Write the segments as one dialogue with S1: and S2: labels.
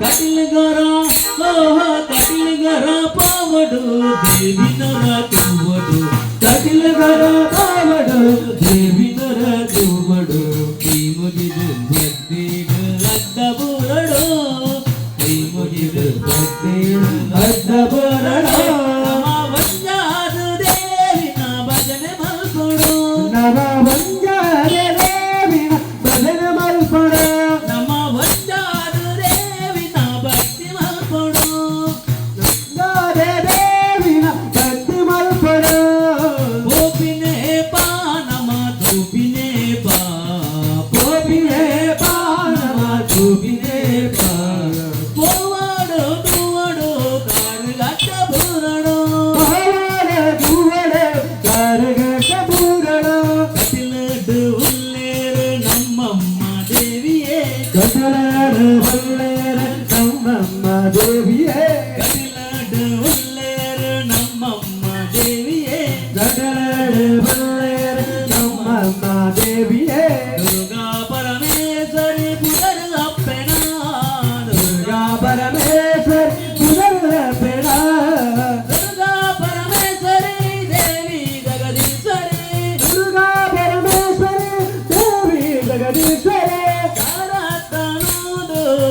S1: కటిల్ గరా ఓహ కటిల్ గరా పావడు దేవి నర తువ్వడు కటిల్ గరా
S2: పావడు దేవి నర తువ్వడు
S1: భీముడిదు భక్తిడు అద్ద బోరడు. భీముడిదు భక్తిడు అద్ద బోరడు. భజన మల్పుడు.
S2: నర உள்ளேறு உள்ளேறு நம்மம்மா தேவியே.
S1: கடலாடு உள்ளேறு நம்மம்மா தேவியே.
S2: கடலாடு உள்ளேறு தேவியே.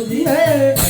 S2: বুঝিয়ে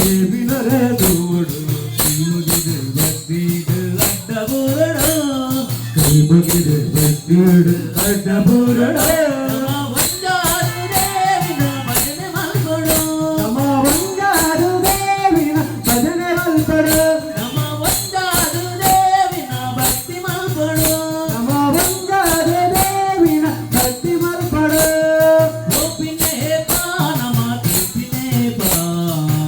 S2: ജപിനരേ